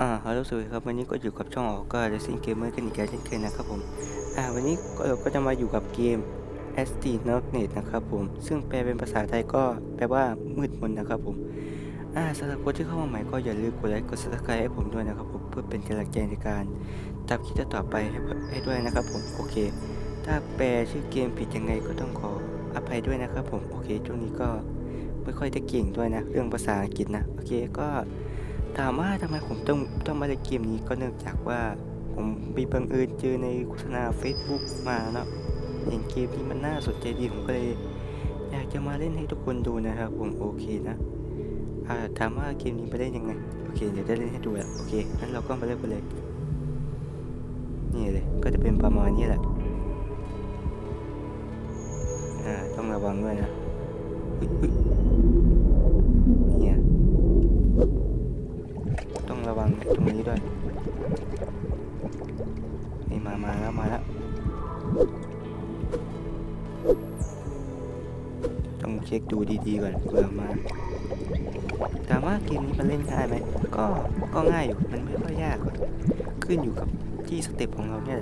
อ่าฮัลโหลสวัสดีครับวันนี้ก็อยู่กับช่องออกก็เดซิงเกมเมอร์กันอีกแล้วเช่นเคยนะครับผมอ่าวันนี้ก็เราก็จะมาอยู่กับเกม a s t i n o t n e t นะครับผม ซึ่งแปลเป็นภาษาไทยก็แปลว่ามืดมนนะครับผมอ่าสำหรับคนที่เข้ามาใหม่ก็อย่าลืมกดไลค์กด subscribe ให้ผมด้วยนะครับผมเพื่อเป็นกำลังใจในการทำคลิปต่อไปให้ให้ด้วยนะครับผมโอเค ถ้าแปลชื่อเกมผิดยังไงก็ต้องขออภัยด้วยนะครับผมโอเคช่วงนี้ก็ไม่ค่อยจะเก่งด้วยนะ เรื่องภาษาอังกฤษนะโอเคก็ ถามว่าทำไมผมต้องต้องมาเล่นเกมนี้ก็เนื่องจากว่าผมไปบังเอิญเจอในโฆษณา Facebook มาเนาะเห็นเกมนี้มันน่าสนใจดีผมก็เลยอยากจะมาเล่นให้ทุกคนดูนะครับ ผมโอเคนะถามว่าเกมนี้ไปเล่นยังไงโอเคเดี๋ยวจะเล่นให้ดูแหละโอเคงั้นเราก็มาเล่นไปเลยนี่เลยก็จะเป็นประมาณนี้แหละอ่าต้องระวังด้วยนะอุ๊ยอุ๊ยเนี่ย ต้องระวังตรง นี่มามาแล้วมาแล้วต้องเช็คดูดีๆก่อนเผื่อมาถามว่าเกมนี้มันเล่นง่ายไหมก็ก็ง่ายอยู่มันไม่ค่อยยากขึ้นอยู่กับที่สเต็ปของเราเนี่ย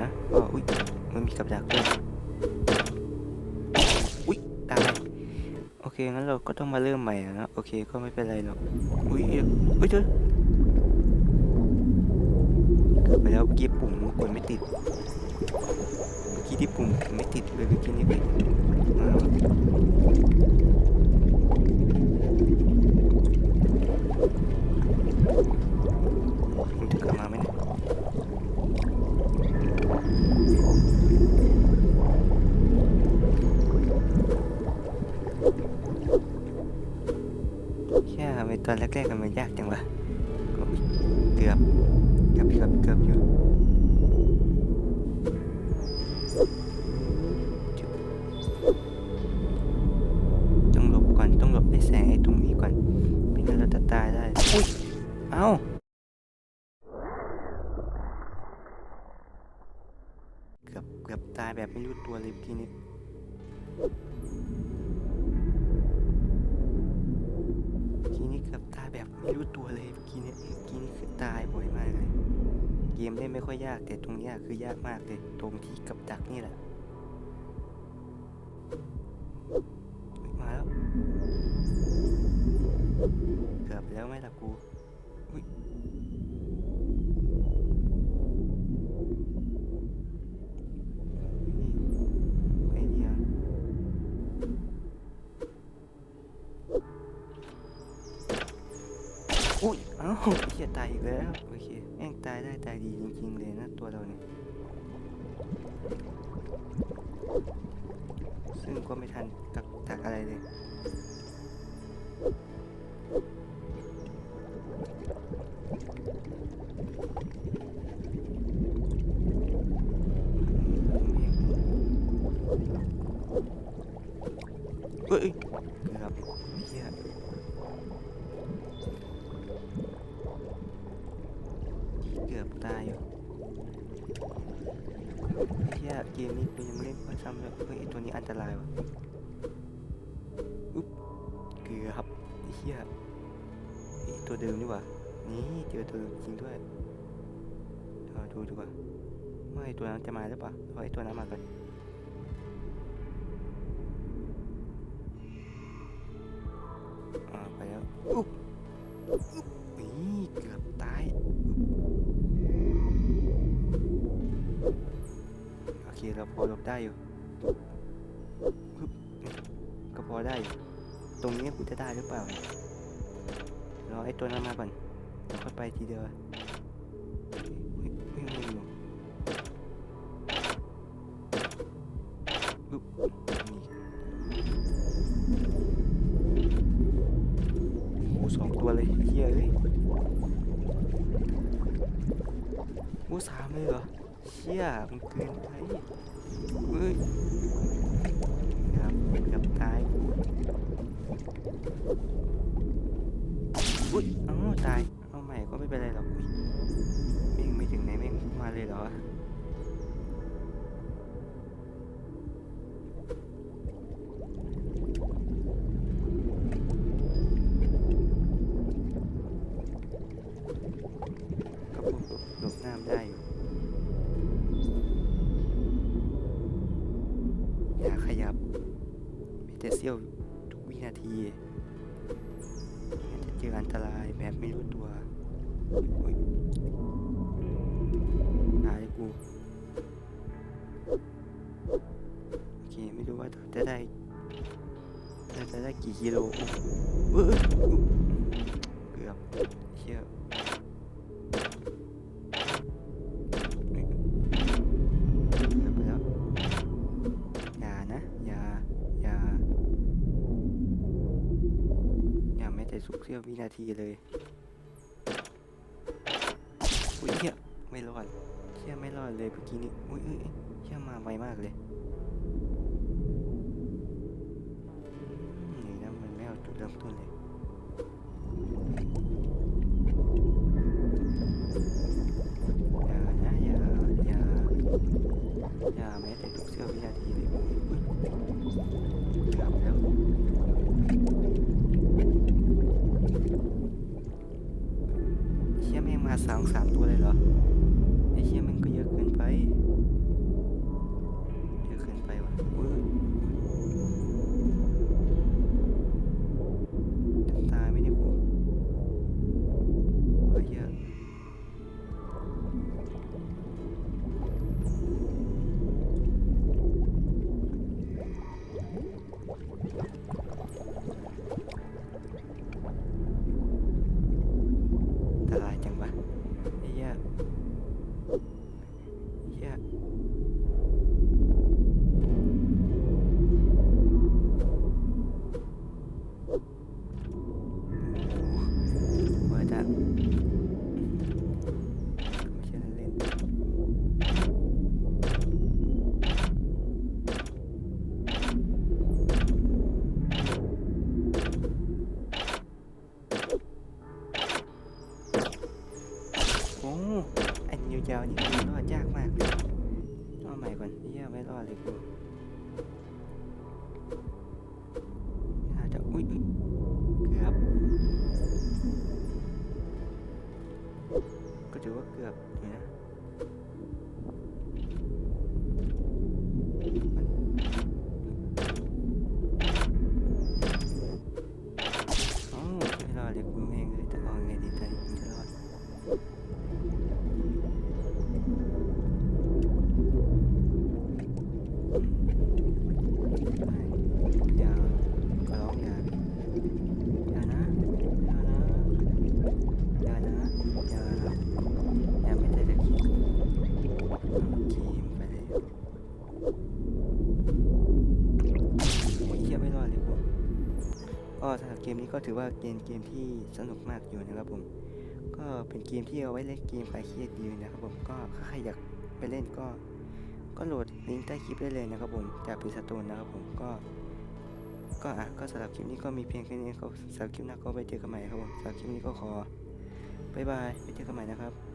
นะอ๋ออุ้ยมันมีกับดักด้วย งั้นเราก็ต้องมาเริ่มใหม่นะ โอเคก็ไม่เป็นไรหรอก อุ้ยอุ้ยเจอไปแล้วเมื่อกี้ปุ่มกดไม่ติด เมื่อกี้ที่ปุ่มไม่ติดเลยเมื่อกี้นี้ไป แรกๆมันยากจังวะก็อุ๊ยเกือบเกือบเกือบเกือบอยู่ต้องหลบก่อนต้องหลบไอ้แสงไอ้ตรงนี้ก่อนไม่งั้นเราจะตายได้เอ้าเกือบเกือบตายแบบไม่รู้ตัวเลยเมื่อกี้นี้ ไม่รู้ตัวเลยเมื่อกี้นี้เมื่อกี้นี้คือตายบ่อยมากเลย เกมเล่นไม่ค่อยยากแต่ตรงนี้คือยากมากเลย ตรงที่กับดักนี่แหละ มาแล้ว เกือบแล้วไหมล่ะกู เอ้าเฮียตายอีกแล้วโอเคแม่งตายได้ตายดีจริงๆเลยนะตัวเราเนี่ยซึ่งก็ไม่ทันตักตักอะไรเลยเอ้ยเกือบเฮียเกือบ ตายอยู่เฮียเกมนี้กูยังไม่เล่นเพราะซ้ำเลยเฮ้ยไอ้ตัวนี้อันตรายวะอุ๊บเกือบเฮียไอ้ตัวเดิมนี่ว่านี่เจอตัวจริงด้วยเอาดูดีกว่าว่าไอตัวนั้นจะมาหรือเปล่าเอาไอ้ตัวนั้นมาก่อนอ่าไปแล้วอุ๊บ อเคเราพอหลบได้อยู่ก็พอได้ ตรงนี้กูจะได้หรือเปล่ารอไอ้ตัวนั้นมาก่อนแล้วค่อยไปทีเดียวเฮ้ยวิ่งวิ่งอยู่อุ๊บโอ้สองตัวเลยเฮียเอ้ยโอ้สามเลยเหรอ เชี่ยมันเกินไปเฮ้ยเกือบกับตายอุ้ยเอ้าตายเอาใหม่ก็ไม่เป็นไรหรอกอุ้ยแม่งไม่ถึงไหนแม่งมาเลยเหรอ เจียวทุกวินาทีจะเจออันตรายแบบไม่รู้ตัวหายกู โอเค ไม่รู้ว่าจะได้ จะได้กี่กิโลเออ สี้ยววินาทีเลยอุ้ยเชี่ยไม่รอดเชี่ยไม่รอดเลยเมื่อกี้นี้อุ้ยเชี่ยมาไวมากเลยนี่นะมันไม่เอาจุดเริ่มต้นเลย อ้อันยาวๆนี่คือรอดยากมากเลยรอใหม่ก่อนเยี่ยไม่รอดเลยกูน่าจะอุ้ยเกือบก็ถือว่าเกือบอยู่นะ เกมนี้ก็ถือว่าเกมเกมที่สนุกมากอยู่นะครับผม ก็เป็นเกมที่เอาไว้เล่นเกมคลายเครียดดีนะครับผมก็ถ้าใครอยากไปเล่นก็ ก็โหลดลิงก์ใต้คลิปได้เลยนะครับผมจากพิซซ่าตูนนะครับผมก็ก็อะก็สำหรับคลิปนี้ก็มีเพียงแค่นี้ครับสำหรับคลิปหน้าก็ไปเจอกันใหม่ครับผมสำหรับคลิปนี้ก็ขอบายบายไปเจอกันใหม่นะครับ